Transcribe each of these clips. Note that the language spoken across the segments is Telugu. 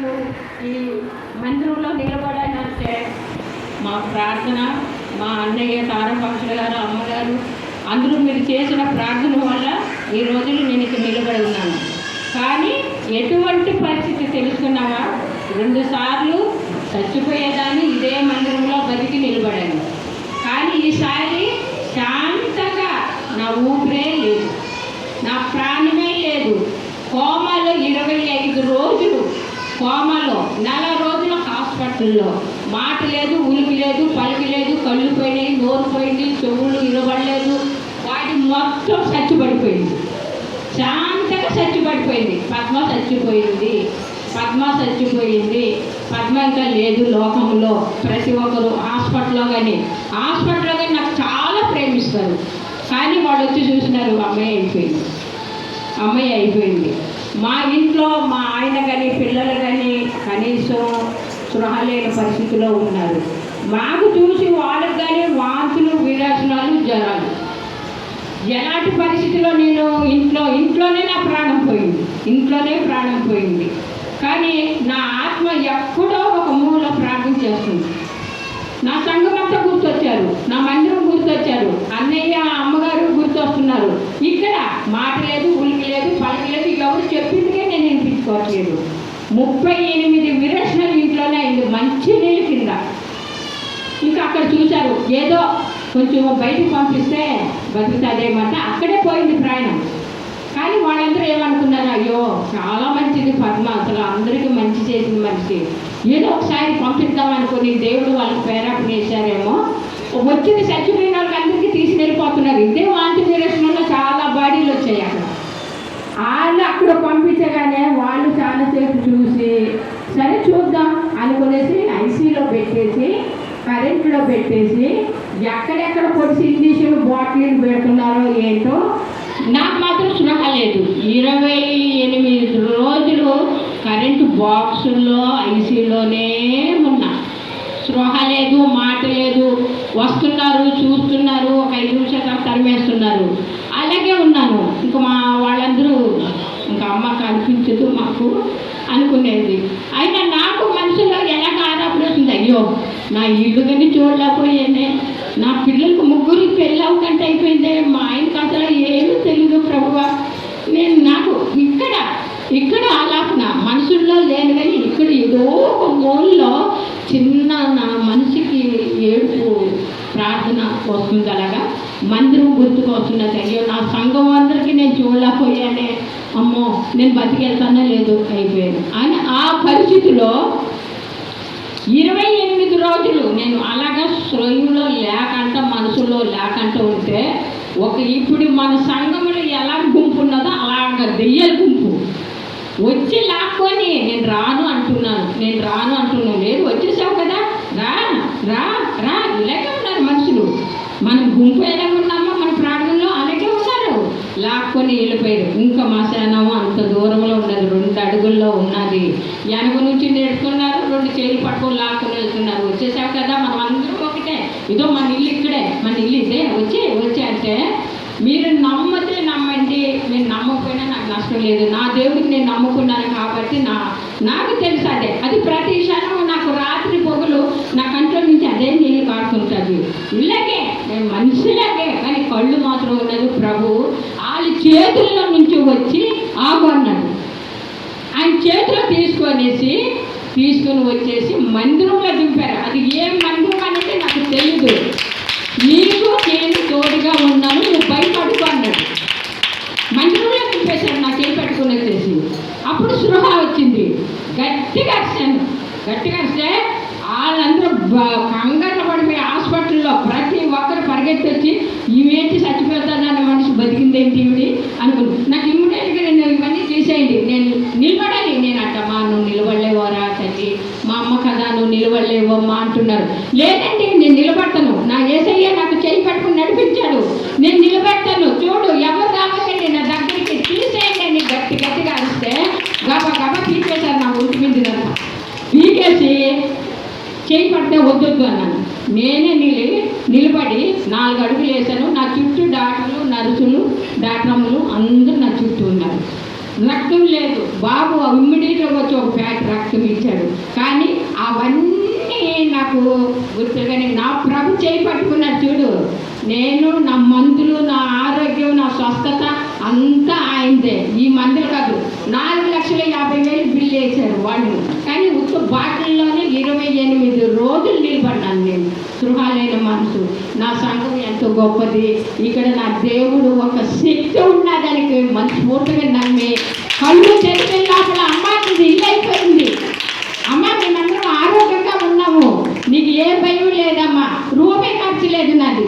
నేను ఈ మందిరంలో నిలబడాలంటే మా ప్రార్థన మా అన్నయ్య తారపక్షుల గారు అమ్మగారు అందరూ మీరు చేసిన ప్రార్థన వల్ల ఈ రోజులు నేను ఇక్కడ నిలబడి ఉన్నాను. కానీ ఎటువంటి పరిస్థితి తెలుసుకున్నావా? రెండు సార్లు చచ్చిపోయేదాన్ని ఇదే మందిరంలో బతికి నిలబడాను. కానీ ఈసారి శాంతంగా నా ఊపిరే లేదు. నా ప్రాణమే లేదు కోమాలో ఇరవై ఐదు రోజులు కోమాలో నెల రోజులు హాస్పిటల్లో. మాట లేదు ఉలికి లేదు పలికి లేదు కళ్ళు పోయినాయి నోరు పోయింది చెవులు ఇరవడలేదు వాటి మొత్తం చచ్చిపడిపోయింది. శాంతంగా చచ్చిపడిపోయింది. పద్మ చచ్చిపోయింది. పద్మ చచ్చిపోయింది. పద్మ ఇంకా లేదు లోకంలో ప్రతి ఒక్కరు హాస్పిటల్లో కానీ హాస్పిటల్లో కానీ నాకు చాలా ప్రేమిస్తారు. కానీ వాళ్ళు వచ్చి చూసినారు అమ్మాయి అయిపోయింది. అమ్మాయి అయిపోయింది. మా ఇంట్లో మా ఆయన కానీ పిల్లలు కానీ కనీసం స్పృహ లేని పరిస్థితిలో ఉన్నారు. మాకు చూసి వాళ్ళకి కానీ వాంతులు విరాసనాలు జ్వరాలు ఎలాంటి పరిస్థితిలో నేను ఇంట్లో ఇంట్లోనే నా ప్రాణం పోయింది. ఇంట్లోనే ప్రాణం పోయింది. కానీ నా ఆత్మ ఎప్పుడో ఒక మూల ప్రార్థన చేస్తుంది. నా సంఘం కూర్చొని గుర్తొచ్చారు నా మందిరం గుర్తొచ్చారు అన్నయ్య అమ్మగారు గుర్తొస్తున్నారు ఇక్కడ మాట లేదు ఉలికి లేదు పలికి లేదు ఎవరు చెప్పిందికే నేను వినిపించుకోవట్లేదు ముప్పై ఎనిమిది విరేషణలు ఇంట్లోనే అయింది మంచి నీళ్ళు కింద. ఇంకా అక్కడ చూశారు ఏదో కొంచెం బయటకు పంపిస్తే బతుకుతుందేమంటే అక్కడే పోయింది ప్రయాణం. కానీ వాళ్ళందరూ ఏమనుకున్నారు అయ్యో చాలా మంచిది పద్మ అసలు అందరికీ మంచి చేసింది మనిషి. ఏదో ఒకసారి పంపిద్దాం అనుకుని దేవుడు వాళ్ళకి ప్రేరేపణ చేశారేమో. వచ్చింది చచ్చిపోయిన వాళ్ళకి అందరికీ తీసుకెళ్ళిపోతున్నారు ఇదే వాంతి నిరసనలో చాలా బాడీలు వచ్చాయి అక్కడ. వాళ్ళు అక్కడ పంపించగానే వాళ్ళు చాలాసేపు చూసి సరే చూద్దాం అనుకునేసి ఐసీలో పెట్టేసి కరెంట్లో పెట్టేసి ఎక్కడెక్కడ పొడిసి ఇంజక్షన్ బాటిల్ పెడుతున్నారో ఏంటో నాకు మాత్రం స్పృహ లేదు. ఇరవై ఎనిమిది రోజులు కరెంటు బాక్సుల్లో ఐసీలోనే ఉన్నా స్పృహ లేదు మాట లేదు. వస్తున్నారు చూస్తున్నారు ఒక ఐదు నిమిషాలు తరిమేస్తున్నారు. అలాగే ఉన్నాను. ఇంకా మా వాళ్ళందరూ ఇంకా అమ్మ కనిపించదు మాకు అనుకునేది. అయినా నాకు మనసులో ఎలా ఆరాపడి అయ్యో నా ఇల్లు కానీ చూడలేకపోయానే. నా పిల్లలకు ముగ్గురు పెళ్ళి అవ్వకంటే అయిపోయిందే. మా ఆయనకి అసలు ఏమీ తెలియదు ప్రభువా. నేను నాకు ఇక్కడ ఇక్కడ ఆలాపన. మనుషుల్లో లేను కానీ ఇక్కడ ఏదో ఒక మూలలో చిన్న నా మనసుకి ఏడుపు ప్రార్థన వస్తుంది అలాగా? మందిరం గుర్తుకొస్తున్నది అయ్యో నా సంఘం అందరికీ నేను చూడలేకపోయానే. అమ్మో నేను బతికెళ్తానో లేదు అయిపోయాను అని ఆ పరిస్థితిలో ఇరవై ఎనిమిది రోజులు నేను అలాగా స్వయంలో లేకంట మనసులో లేకంట ఉంటే ఒక ఇప్పుడు మన సంఘంలో ఎలా గుంపు ఉన్నదో అలాగ దెయ్యాల గుంపు. వచ్చి లాక్కొని నేను రాను అంటున్నాను. నేను రాను అంటున్నాను. లేదు వచ్చేసావు రా రా రా. ఇలాగే ఉన్నారు మనుషులు. మనం గుంపు ఎలా ఉన్నామో మన ప్రాణంలో అలాగే ఉన్నారు. లాక్కొని వెళ్ళిపోయారు. ఇంకా మా శానం అంత దూరంలో ఉన్నది. రెండు అడుగుల్లో ఉన్నది. వెనక నుంచి నేర్చుకున్నారు రెండు చేతులు పట్టుకొని లాక్కొని వెళ్తున్నారు. వచ్చేసావు కదా మనం అందరం ఒకటే. ఇదో మన ఇల్లు ఇక్కడే. మన ఇల్లు ఇదే. వచ్చే వచ్చి అంటే మీరు నమ్మతే నమ్మండి. మీరు నమ్మకపోయినా నాకు నష్టం లేదు. నా దేవుడికి నేను నమ్ముకున్నాను కాబట్టి నా నాకు తెలుసు అదే. అది ప్రతి క్షణం నాకు రాత్రి పొగలు నా కంట్లో నుంచి అదే నీళ్ళు కాడుతుంటుంది ఇళ్ళకే నేను మనిషిలాగే కానీ కళ్ళు మాత్రం ఉన్నది ప్రభు వాళ్ళ చేతుల్లో నుంచి వచ్చి ఆగొన్నాడు ఆయన చేతిలో తీసుకొనేసి తీసుకొని వచ్చేసి మందిరంలో దింపారు. అది ఏ మందిరం అనేది నాకు తెలియదు నీకు నేను తోడుగా ఉన్నాను నువ్వు భయపడుకో అన్నాడు. మందిరంలో దింపేశాడు నాకు ఏం పెట్టుకుని వచ్చేసి. అప్పుడు సృహ వచ్చింది. గట్టిగా అరిశాను గట్టిగా అరిస్తే వాళ్ళందరూ బ- కంగారు పడిపోయి హాస్పిటల్లో ప్రతి ఒక్కరు పరిగెత్తి వచ్చి ఇవేంటి చచ్చిపోతానన్న మనిషి బతికిందేంటి ఈవిడి అనుకుంది నాకు ఇమ్మీడియట్గా నేను ఇవన్నీ తీసేయండి నేను నిలబడాలి. నేను అట్టమ్మా నువ్వు నిలబడలేవోరా తల్లి. మా అమ్మ కదా నువ్వు నిలబడలేవమ్మా అంటున్నారు. లేదండి నేను నిలబడతాను. నా ఏసయ్య నాకు చేయి పట్టుకుని నడిపించాడు. నేను నిలబెడతాను. చూడు ఎవరు రావకండి నా దగ్గరికి. తీసేయండి అని గట్టి గట్టిగా అరిస్తే గబ గబ తీసేశారు నా ఒంటి మీద పీకేసి చేయి పడితే వద్దొద్దు అన్నాను. నేనే నిలి నిలబడి నాలుగు అడుగులు వేశాను. నా చుట్టూ డాక్టర్లు నర్సులు డాక్టర్లు అందరూ నా చుట్టూ ఉన్నారు. రక్తం లేదు. బాబు ఇమ్మీడియట్గా వచ్చి ఒక ప్యాక్ రక్తం ఇచ్చాడు. కానీ అవన్నీ నాకు గుర్తుగానే నా ప్రభు చేయి పట్టుకున్నాడు చూడు. నేను నా మందులు నా ఆరోగ్యం నా స్వస్థత అంతా ఆయనదే ఈ మందులు కాదు నాలుగు లక్షల యాభై వేలు బిల్లు వేశారు వాళ్ళు కానీ ఉత్త బాటిల్లోనే ఇరవై ఎనిమిది రోజులు నిలబడ్డాను నేను సృహాలైన మనసు నా సంఘం ఎంతో గొప్పది. ఇక్కడ నా దేవుడు ఒక శక్తి ఉన్నదానికి మనస్ఫూర్తిగా నమ్మి కళ్ళు తెరిపే లోపల అమ్మాకి ఇల్లు అయిపోయింది. అమ్మ మేమందరం ఆరోగ్యంగా ఉన్నాము. నీకు ఏ భయం లేదమ్మా. రూపాయి ఖర్చు లేదు నాది.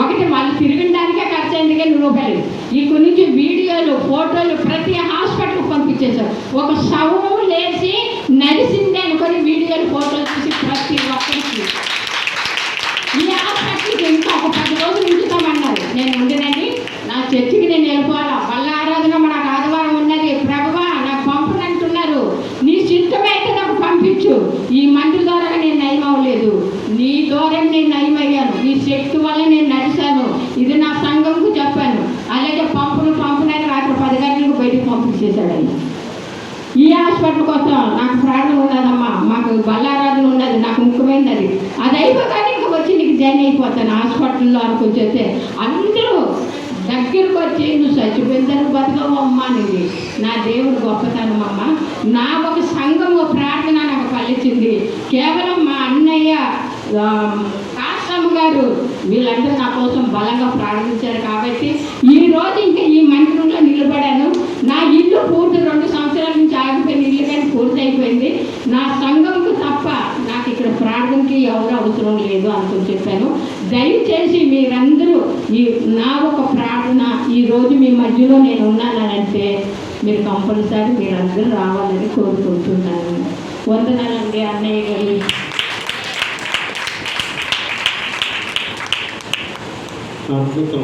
ఒకటి మళ్ళీ తిరగడానికే ఖర్చు అయింది కానీ రూపాయలు. ఇక్కడ నుంచి వీడియోలు ఫోటోలు ప్రతి హాస్పిటల్కి పంపించేశారు. ఒక శవం లేచి నడిసింది అనుకొని వీడియోలు ఫోటోలు తీసి ప్రతి ఒక్కరికి ఈ హాస్పిటల్కి ఇంకా ఒక పది రోజులు ఉంచుతామన్నారు నేను ఉండేదని నా చర్చికి నేను వెళ్ళిపోవాలా వల్ల ఆరాధన నాకు ఆదివారం ఉన్నది ప్రభువా నాకు పంపనంటున్నారు నీ చిత్తమైతే నాకు పంపించు ఈ మంది ద్వారా నేను నయం అవ్వలేదు. నీ ద్వారా నేను నయం అయ్యాను. నీ శక్తి వల్ల నేను నడిచాను ఇది నా సంఘంకు చెప్పాను. అలాగే పంపును పంపునని రాత్రి పది గంటలకు బయటకు పంపించేశాడు ఆయన. ఈ హాస్పిటల్ కోసం నాకు ప్రాణం ఉన్నదమ్మా. మాకు బల్లారాధన ఉన్నది. నాకు ముఖ్యమైనది. అది అది అయిపోగానే ఇంకా వచ్చి నీకు జాయిన్ అయిపోతాను హాస్పిటల్లో అనుకుని చెప్తే అందరూ దగ్గరకు వచ్చి నువ్వు చచ్చిపోయిందని బతుకమ్మ అమ్మ అనేది నా దేవుడు గొప్పతనం అమ్మ నా ఒక సంఘము ప్రార్థన కలిసింది కేవలం మా అన్నయ్య కాశ్రమ గారు వీళ్ళందరూ నా కోసం బలంగా ప్రారంభించారు కాబట్టి ఈ రోజు ఇంకా ఈ మందిరంలో నిలబడాను. నా ఇల్లు పూర్తి రెండు సంవత్సరాల నుంచి ఆగిపోయిన ఇల్లు కానీ పూర్తి అయిపోయింది. నా సంఘంకు తప్ప నాకు ఇక్కడ ప్రార్థనకి ఎవరు అవసరం లేదు అనుకుని చెప్పాను. దయచేసి మీరందరూ ఈ నా ఒక ప్రార్థన ఈ రోజు మీ మధ్యలో నేను ఉన్నానంటే మీరు కంపల్సరీ మీరందరూ రావాలని కోరుకుంటున్నాను. వందనాలండి అన్నయ్య గారు అద్భుతం